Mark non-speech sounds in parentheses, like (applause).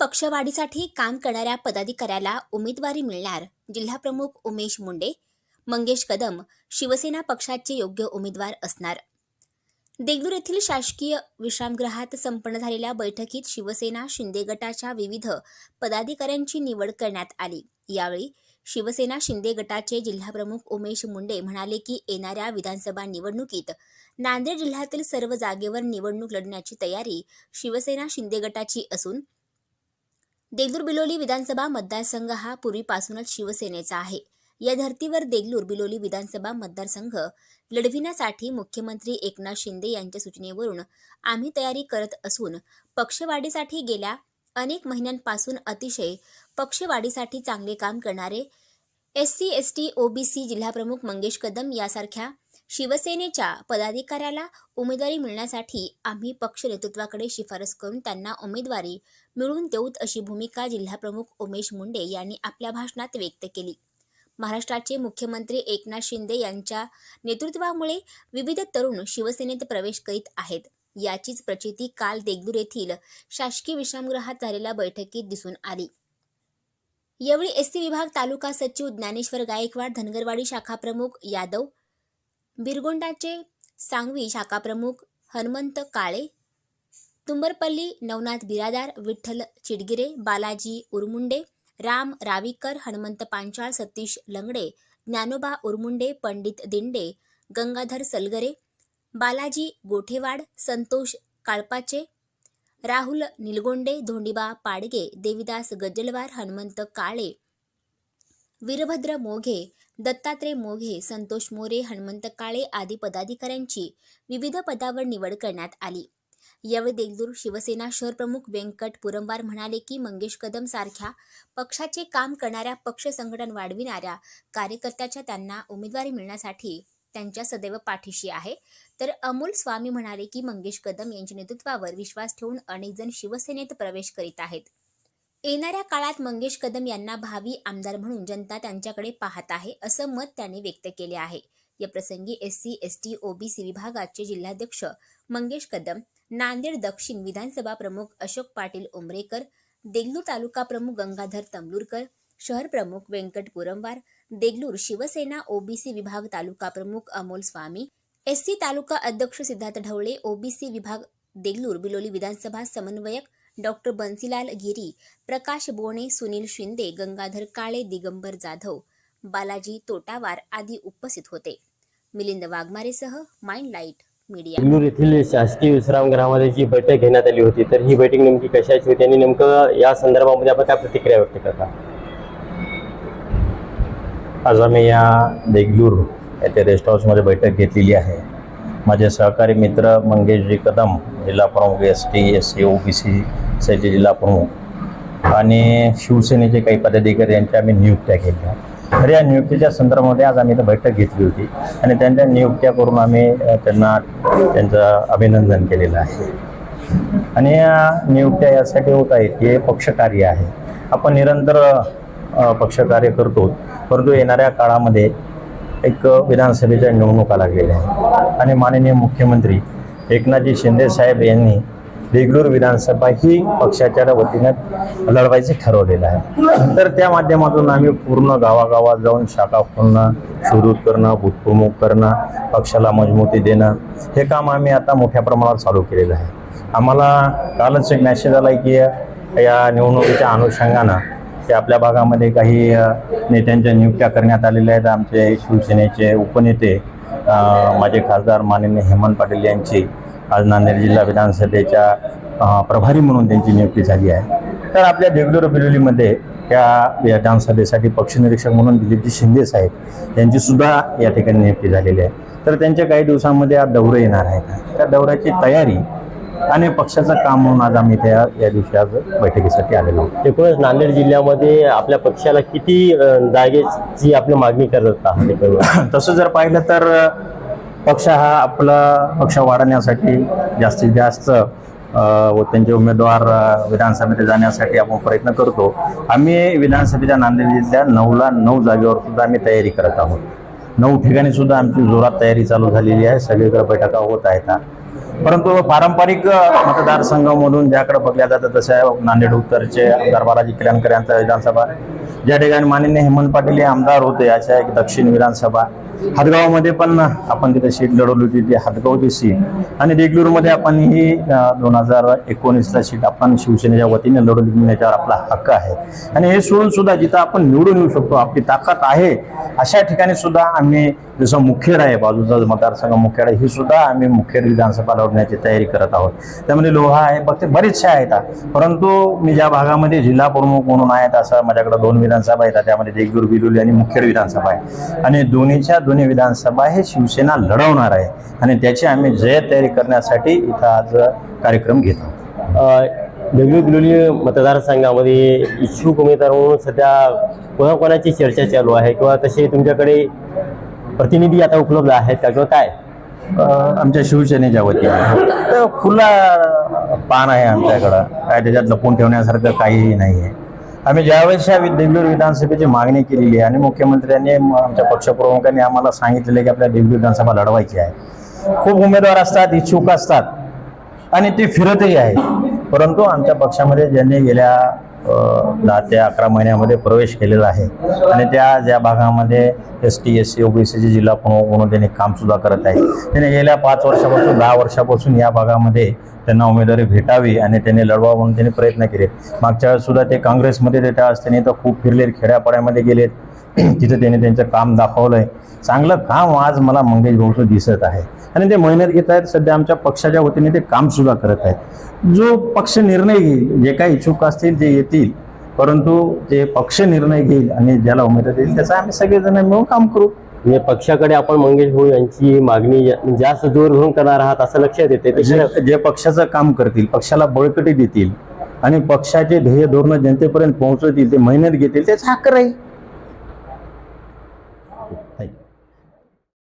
पक्षवाढीसाठी काम करणाऱ्या पदाधिकाऱ्याला उमेदवारी मिळणार. जिल्हाप्रमुख उमेश मुंडे मंगेश कदम शिवसेना पक्षाचे योग्य उमेदवार असणार. देगलूर येथील शासकीय विश्रामगृहात संपन्न झालेल्या बैठकीत शिवसेना शिंदे गटाच्या विविध पदाधिकाऱ्यांची निवड करण्यात आली. यावेळी शिवसेना शिंदे गटाचे जिल्हाप्रमुख उमेश मुंडे म्हणाले की येणाऱ्या विधानसभा निवडणुकीत नांदेड जिल्ह्यातील सर्व जागेवर निवडणूक लढण्याची तयारी शिवसेना शिंदे गटाची असून देगलूर बिलोली विधानसभा मतदारसंघ हा पूर्वीपासूनच शिवसेनेचा आहे. या धर्तीवर देगलूर बिलोली विधानसभा मतदारसंघ लढविण्यासाठी मुख्यमंत्री एकनाथ शिंदे यांच्या सूचनेवरून आम्ही तयारी करत असून पक्षवाढीसाठी गेल्या अनेक महिन्यांपासून अतिशय पक्षवाढीसाठी चांगले काम करणारे S C S T OBC जिल्हाप्रमुख मंगेश कदम यासारख्या शिवसेनेच्या पदाधिकाऱ्याला उमेदवारी मिळण्यासाठी आम्ही पक्ष नेतृत्वाकडे शिफारस करून त्यांना उमेदवारी मिळवून देऊत अशी भूमिका जिल्हाप्रमुख उमेश मुंडे यांनी आपल्या भाषणात व्यक्त केली. महाराष्ट्राचे मुख्यमंत्री एकनाथ शिंदे यांच्या नेतृत्वामुळे विविध तरुण शिवसेनेत प्रवेश करीत आहेत. याचीच प्रचिती काल देगदूर येथील शासकीय विश्रामगृहात झालेल्या बैठकीत दिसून आली. यावेळी एसटी विभाग तालुका सचिव ज्ञानेश्वर गायकवाड धनगरवाडी शाखा प्रमुख यादव बिरगोंडाचे सांगवी शाखा प्रमुख हनुमंत काळे तुंबरपल्ली नवनाथ बिरादार विठ्ठल चिडगिरे बालाजी उरमुंडे राम रावीकर हनुमंत पांचाळ सतीश लंगडे ज्ञानोबा उरमुंडे पंडित दिंडे गंगाधर सलगरे बालाजी गोठेवाड संतोष काळपाचे राहुल निलगोंडे धोंडीबा पाडगे देविदास गज्जलवार हनुमंत काळे वीरभद्र मोघे दत्तात्रय मोघे संतोष मोरे हनुमंत काळे आदी पदाधिकाऱ्यांची विविध पदावर निवड करण्यात आली. यावेळी देगदूर शिवसेना शहर प्रमुख व्यंकट पुरंबार म्हणाले की मंगेश कदम सारख्या पक्षाचे काम करणाऱ्या पक्ष संघटन वाढविणाऱ्या कार्यकर्त्याच्या त्यांना उमेदवारी मिळण्यासाठी त्यांच्या सदैव पाठीशी आहे. तर अमोल स्वामी म्हणाले की मंगेश कदम यांच्या नेतृत्वावर विश्वास ठेवून अनेक जण शिवसेनेत प्रवेश करीत आहेत. येणाऱ्या काळात मंगेश कदम यांना भावी आमदार म्हणून जनता त्यांच्याकडे पाहत आहे असं मत त्यांनी व्यक्त केले आहे. या प्रसंगी S C S T OBC विभागाचे जिल्हाध्यक्ष मंगेश कदम नांदेड दक्षिण विधानसभा प्रमुख अशोक पाटील उमरेकर देगलूर तालुका प्रमुख गंगाधर तमलूरकर शहर प्रमुख व्यंकट पुरंबार देगलूर शिवसेना ओबीसी विभाग तालुका प्रमुख अमोल स्वामी एससी तालुका अध्यक्ष सिद्धार्थ ढवळे ओबीसी विभाग देगलूर बिलोली विधानसभा समन्वयक डॉक्टर बन्सीलाल गिरी प्रकाश बोणे सुनील शिंदे गंगाधर काळे दिगंबर जाधव बालाजी तोटावार आदी उपस्थित होते. मिलिंद वाघमारेसह माइंड लाइट मीडिया. बेंगळूर येथील शासकीय विश्रामगृहामध्ये जी बैठक घेण्यात आली होती तर ही बैठक नेमकी कशाची होती आणि नेमकं या संदर्भामध्ये आपण काय प्रतिक्रिया व्यक्त करता? आज आम्ही या देगलूर येथे रेस्ट हाऊसमध्ये बैठक घेतलेली आहे. माझे सहकारी मित्र मंगेशजी कदम जिल्हा प्रमुख S T S C O B C जिल्हा प्रमुख आणि शिवसेनेचे काही पदाधिकारी यांच्या आम्ही नियुक्त्या केल्या. तर या नियुक्तीच्या संदर्भामध्ये आज आम्ही इथं बैठक घेतली होती आणि त्यांच्या नियुक्त्या करून आम्ही त्यांना त्यांचं अभिनंदन केलेलं आहे. आणि या नियुक्त्या यासाठी होत आहेत की हे पक्षकार्य आहे. आपण निरंतर पक्षकार्य करतो. परंतु येणाऱ्या काळामध्ये एक विधानसभेच्या निवडणुका लागलेल्या आहेत. आणि माननीय मुख्यमंत्री एकनाथजी शिंदे साहेब यांनी देगलूर विधानसभा ही पक्षाच्या वतीनं लढवायचे ठरवलेलं आहे. तर त्या माध्यमातून आम्ही पूर्ण गावागावात जाऊन शाखा खोलणं सुरू करणं भूतप्रमुख करणं पक्षाला मजबूती देणं हे काम आम्ही आता मोठ्या प्रमाणावर चालू केलेलं आहे. आम्हाला कालच एक मॅसेज आला की या निवडणुकीच्या अनुषंगानं ते आपल्या भागामध्ये काही नेत्यांच्या नियुक्त्या करण्यात आलेल्या आहेत. आमचे शिवसेनेचे उपनेते माझे खासदार माननीय हेमंत पाटील यांची आज नांदेड जिल्हा विधानसभेच्या प्रभारी म्हणून त्यांची नियुक्ती झाली आहे. तर आपल्या देगलूर बिलोलीमध्ये त्या विधानसभेसाठी पक्षनिरीक्षक म्हणून दिलीपजी शिंदे साहेब यांची सुद्धा या ठिकाणी नियुक्ती झालेली आहे. तर त्यांच्या काही दिवसांमध्ये आज दौरा येणार आहेत. त्या दौऱ्याची तयारी आणि पक्षाचं काम म्हणून आज आम्ही त्या या दिवशी आज बैठकीसाठी आलेलो आहोत. एकूणच नांदेड जिल्ह्यामध्ये आपल्या पक्षाला किती जागेची आपली मागणी करत आहात? (coughs) तसं जर पाहिलं तर पक्ष हा आपला पक्ष वाढवण्यासाठी जास्तीत जास्त व त्यांचे उमेदवार विधानसभेत जाण्यासाठी आपण प्रयत्न करतो. आम्ही विधानसभेच्या नांदेड जिल्ह्यात नऊला नऊ जागेवर सुद्धा आम्ही तयारी करत आहोत. नऊ ठिकाणी सुद्धा आमची जोरात तयारी चालू झालेली आहे. सगळीकडे बैठका होत आहेत. परंतु पारंपरिक अ, मतदारसंघामधून ज्याकडे बघल्या जातं तसं आहे नांदेड उत्तरचे आमदार बालाजी कल्याणकर यांचा विधानसभा. ज्या ठिकाणी माननीय हेमंत पाटील हे आमदार होते अशा एक दक्षिण विधानसभा. हदगावमध्ये पण आपण तिथे सीट लढवली होती ती हदगावची सीट. आणि देगलूरमध्ये आपण ही दोन हजार एकोणीसला सीट आपण शिवसेनेच्या वतीने लढवली याच्यावर आपला हक्क आहे. आणि हे सोडून सुद्धा जिथं आपण निवडून येऊ शकतो आपली ताकद आहे अशा ठिकाणी सुद्धा आम्ही जसं मुखेड आहे बाजूचा मतदारसंघ मुखेड ही सुद्धा आम्ही मुखेड विधानसभा लढण्याची तयारी करत आहोत. त्यामध्ये लोहा आहे फक्त बरेचसे आहेत परंतु मी ज्या भागामध्ये जिल्हा प्रमुख म्हणून आहेत असं माझ्याकडे दोन विधानसभा आहेत त्यामध्ये देगलूर बिलोली आणि मुखेड विधानसभा आहे. आणि दोन्हीच्या दोन्ही विधानसभा हे शिवसेना लढवणार आहे. आणि त्याची आम्ही जय तयारी करण्यासाठी इथं आज कार्यक्रम घेतो. आहोत मतदारसंघामध्ये इच्छुक उमेदवार म्हणून सध्या कोणाकोणाची चर्चा चालू आहे किंवा तसे तुमच्याकडे प्रतिनिधी आता उपलब्ध आहेत का किंवा काय? आमच्या शिवसेनेच्या वतीने. तर खुला पान आहे आमच्याकडं. काय त्याच्यात लपून ठेवण्यासारखं काहीही नाही आहे आम्ही ज्यावेळेस या देगलूर विधानसभेची मागणी केलेली आहे आणि मुख्यमंत्र्यांनी आमच्या पक्षप्रमुखांनी आम्हाला सांगितलेलं की आपल्या देगलूर विधानसभा लढवायची आहे. खूप उमेदवार असतात इच्छुक असतात आणि ते फिरतही आहे परंतु आमच्या पक्षामध्ये ज्यांनी गेल्या दहा ते अकरा महिन्यामध्ये प्रवेश केलेला आहे. आणि त्या ज्या भागामध्ये एस टी एस सी ओबीसीचे जिल्हा प्रमुख म्हणून त्यांनी कामसुद्धा करत आहे त्याने गेल्या पाच वर्षापासून दहा वर्षापासून या भागामध्ये त्यांना उमेदवारी भेटावी आणि त्यांनी लढवा म्हणून त्यांनी प्रयत्न केले. मागच्या वेळेस सुद्धा ते काँग्रेसमध्ये ते त्यावेळेस त्यांनी तर खूप फिरले खेड्यापाड्यामध्ये गेलेत. (clears throat) तिथे त्यांनी त्यांचं काम दाखवलंय. चांगलं काम आज मला मंगेश भाऊचं दिसत आहे. आणि ते मेहनत घेत आहेत सध्या आमच्या पक्षाच्या वतीने ते काम सुद्धा करत आहेत. जो पक्ष निर्णय घेईल जे काही इच्छुक असतील ते येतील. परंतु जे पक्ष निर्णय घेईल आणि ज्याला उमेदवार देईल त्याचं आम्ही सगळेजण मिळून काम करू. म्हणजे पक्षाकडे आपण मंगेश भाऊ यांची मागणी जा- जास्त जोर धरून करणार आहात असं लक्षात येते जे जे पक्षाचं काम करतील पक्षाला बळकटी देतील आणि पक्षाचे ध्येय धोरणं जनतेपर्यंत पोहोचवतील ते मेहनत घेतील तेच हक्क राहील.